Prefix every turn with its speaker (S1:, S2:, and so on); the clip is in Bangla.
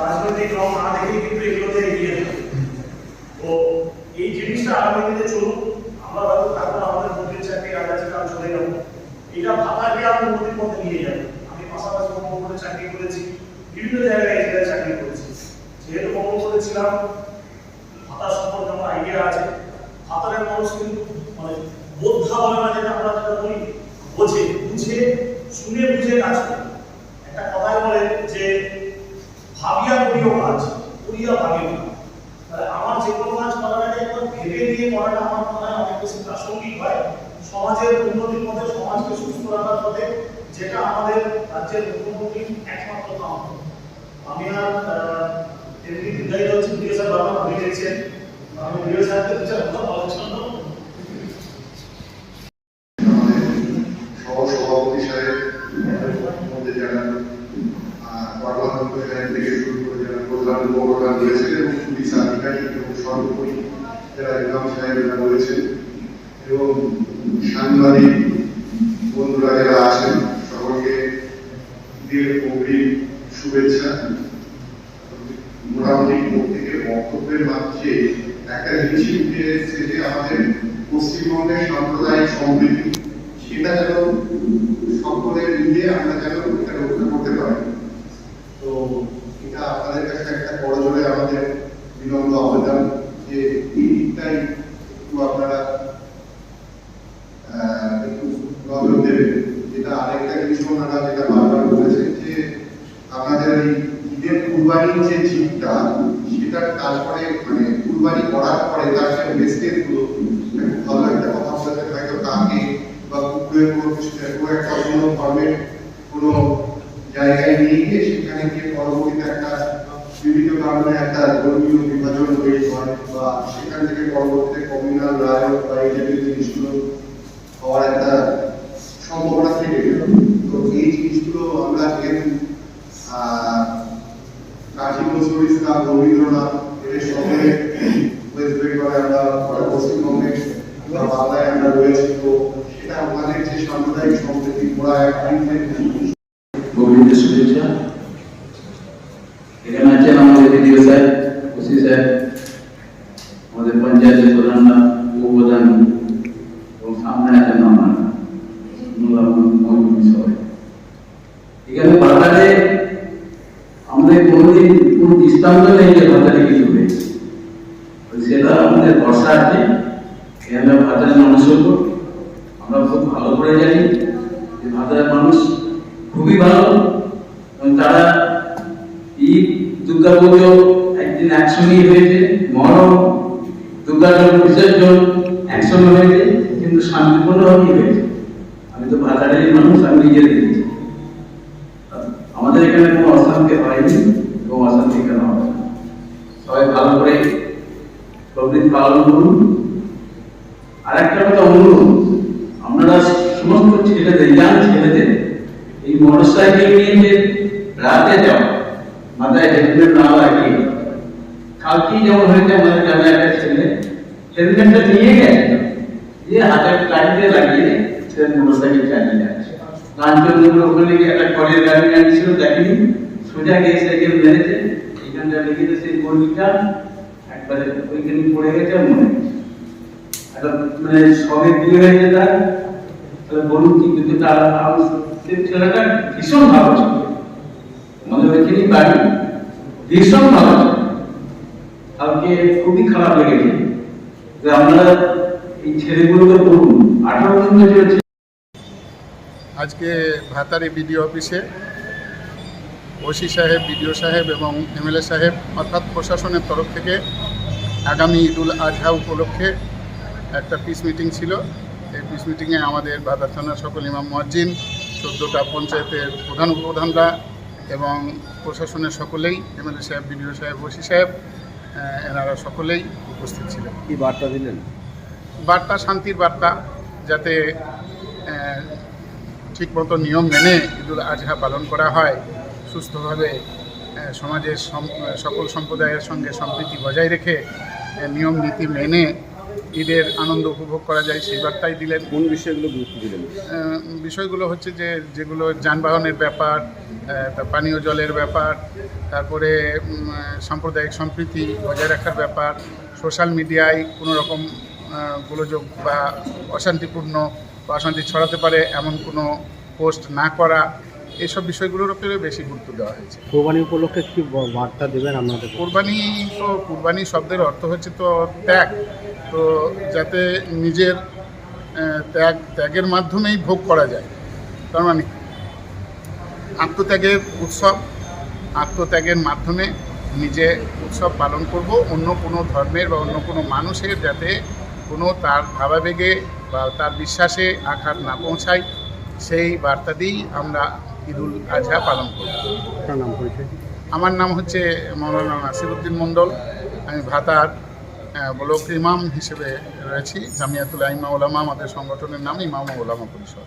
S1: রাজনৈতিক রং না দেখেই কিন্তু এগুলোতে এগিয়ে তো এই জিনিসটা আগামী দিনে চলুক, আমরা হয়তো আমাদের মন্ত্রীর চাকরি আগামী কাল চলে যাব এটা ভাতাকে আমরা উন্নতির পথে নিয়ে যাব। আমি পাশাপাশি কর্মকর্তা চাকরি করেছি, বিভিন্ন জায়গায় এই চাকরি করেছি। যেহেতু কর্মকর্তা ছিলাম ভাতা সম্পর্কে আমার আইডিয়া আছে। ভাতারের মানুষ কিন্তু মানে বোদ্ধা বলে যেটা আমরা যেটা বলি, বোঝে, বুঝে, শুনে বুঝে কাজ করে একটা কথায় বলে যে ভাবিয়া করিও কাজ করিয়া ভাবিও না। তাহলে আমার যে কোনো কাজ করার আগে একবার ভেবে নিয়ে করাটা আমার মনে হয় অনেক বেশি প্রাসঙ্গিক হয়। সমাজের উন্নতির পথে সমাজকে সুস্থ রাখার পথে যেটা আমাদের রাজ্যের মুখ্যমন্ত্রী একমাত্র কাম। আমি আর এমনি দীর্ঘায়িত হচ্ছে বিএস আর বাবা ভুলে গেছেন আমি
S2: সহসভাপতি সাহেব আমাদের যারা পার্লামেন্ট সাহেব থেকে শুরু করে যারা প্রধান উপপ্রধান রয়েছেন এবং পুলিশ আধিকারিক এবং সর্বোপরি যারা ইমাম সাহেবরা রয়েছেন এবং সাংবাদিক বন্ধুরা যারা আছেন সকলকে ঈদের অগ্রিম শুভেচ্ছা বক্তব্যের মাঝে একটা জিনিসই উঠে এসেছে সম্প্রীতি সেটা যেন সকলে মিলে আমরা যেন এটা আপনাদের কাছে একটা বড় জোরে আমাদের বিনম্র আবেদন যে এই দিকটাই একটু আপনারা একটু নজর দেবেন। যেটা আরেকটা জিনিস ওনারা যেটা বারবার বলেছেন যে আমাদের এই ঈদের কুরবানির যে জিপটা সেটা তারপরে মানে কুরবানি করার পরে তার যে ওয়েস্টেজগুলো ভালো একটা কথা বলেছেন। হয়তো কাকে বা কুকুরের কোনো কিছু, কোনো একটা অন্য ধর্মের কোনো নিয়ে গিয়ে সেখানে গিয়ে পরবর্তীতে একটা, বিভিন্ন কারণে একটা ধর্মীয় বিভাজন তৈরি হয় বা সেখান থেকে পরবর্তীতে কমিউনাল রায়ত বা এই জাতীয় জিনিসগুলো হওয়ার একটা সম্ভাবনা থেকে তো এই জিনিসগুলো আমরা যেহেতু কাজী নজরুল ইসলাম রবীন্দ্রনাথ এদের সকলে ওয়েস্ট বেঙ্গলে আমরা পশ্চিমবঙ্গে বা বাংলায় আমরা রয়েছি। তো সেটা আমাদের যে সাম্প্রদায়িক সম্প্রীতি ওরা এক
S3: গোবিন্দ শুভেচ্ছা এখানে আছেন আমাদের বিডিও স্যার ওসি স্যার আমাদের পঞ্চায়েতের প্রধানরা উপপ্রধান এবং সামনে আছেন আমরা সবাই এখানে বাজারে আমাদের কোনোদিন কোনো নেই যে বাজারে কিছু হয়েছে সেটা আমাদের ভরসা আছে এখানে বাজারের মানুষের উপর আমরা খুব ভালো করে জানি যে বাজারের মানুষ খুবই ভালো এবং তারা ঈদ দুর্গা পুজো একদিন একসঙ্গেই হয়েছে, মহরম দুর্গা বিসর্জন একসঙ্গে হয়েছে, কিন্তু শান্তিপূর্ণভাবেই হয়েছে। আমি তো বাজারেরই মানুষ, আমি নিজে দেখেছি। আমাদের এখানে কোনো অশান্তি হয়নি এবং অশান্তি কেন হবে না। সবাই ভালো করে প্রবৃত্তি পালন করুন আর একটা কথা অনুরোধ আপনারা সমস্ত ছেলেদের ইয়াং ছেলেদের, এই মোটরসাইকেল নিয়ে যে রাতে যাও মাথায় হেলমেট না লাগিয়ে কালকে যেমন হয়েছে আমাদের গ্রামে একটা ছেলে হেলমেটটা নিয়ে গেছে। দিয়ে হাতে গাড়িতে লাগিয়ে সে মোটরসাইকেল চালিয়ে যাচ্ছে। কাঞ্চনজঙ্ঘা ওখানে গিয়ে একটা কলের গাড়ি লাগিয়েছিল দেখেনি? সোজা গিয়ে সাইকেল মেরেছে। এইখানটা লেগেছে সেই কর্মীটা একবারে ওইখানে পড়ে গেছে মনে গেছে মানে সবে বিয়ে হয়েছে তার, তাহলে বলুন কি কিন্তু তার আরও ছেলেটা ভীষণ ভালো ছিল আমাদের ওইখানেই বাড়ি? ভীষণ ভালো ছিল। কালকে খুবই খারাপ লেগেছে। যে আপনারা এই ছেলেগুলোকে বলুন, আঠারো দিন
S4: আজকে ভাতারি বিডিও অফিসে ওসি সাহেব বিডিও সাহেব এবং এমএলএ সাহেব অর্থাৎ প্রশাসনের তরফ থেকে আগামী ঈদুল আজহা উপলক্ষে একটা পিস মিটিং ছিল। এই পিস মিটিংয়ে আমাদের ভাতার থানার সকল ইমাম মজ্জিন চোদ্দোটা পঞ্চায়েতের প্রধান উপপ্রধানরা এবং প্রশাসনের সকলেই এমএলএ সাহেব বিডিও সাহেব ওসি সাহেব এনারা সকলেই উপস্থিত ছিলেন।
S5: কি বার্তা দিলেন?
S4: বার্তা শান্তির বার্তা যাতে ঠিকমতো নিয়ম মেনে ঈদুল আজহা পালন করা হয়। সুস্থভাবে সমাজের সকল সম্প্রদায়ের সঙ্গে সম্প্রীতি বজায় রেখে নিয়ম নীতি মেনে ঈদের আনন্দ উপভোগ করা যায় সেই বার্তাই দিলেন।
S5: কোন বিষয়গুলো গুরুত্ব দিলেন?
S4: বিষয়গুলো হচ্ছে যে যেগুলো যানবাহনের ব্যাপার পানীয় জলের ব্যাপার তারপরে সাম্প্রদায়িক সম্প্রীতি বজায় রাখার ব্যাপার সোশ্যাল মিডিয়ায় কোনো রকম গোলযোগ বা অশান্তিপূর্ণ বা অশান্তি ছড়াতে পারে এমন কোনো পোস্ট না করা এসব বিষয়গুলোর উপরে বেশি গুরুত্ব দেওয়া হয়েছে।
S5: কোরবানি উপলক্ষে কি বার্তা দেবেন আপনাদের?
S4: কোরবানি তো কোরবানি শব্দের অর্থ হচ্ছে তো ত্যাগ। তো যাতে নিজের ত্যাগ ত্যাগের মাধ্যমেই ভোগ করা যায়। তার মানে আত্মত্যাগের উৎসব আত্মত্যাগের মাধ্যমে নিজে উৎসব পালন করব। অন্য কোনো ধর্মের বা অন্য কোনো মানুষের যাতে কোনো তার ভাবাবেগে বা তার বিশ্বাসে আঘাত না পৌঁছায় সেই বার্তা দিয়েই আমরা ঈদুল আজহা পালন করব।
S5: নাম পরিচয়?
S4: আমার নাম হচ্ছে মৌলানা নাসিরুদ্দিন মন্ডল আমি ভাতার ব্লক ইমাম হিসেবে রয়েছি জামিয়াতুল আইমা ওলামা আমাদের সংগঠনের নাম ইমাম ওলামা পরিষদ।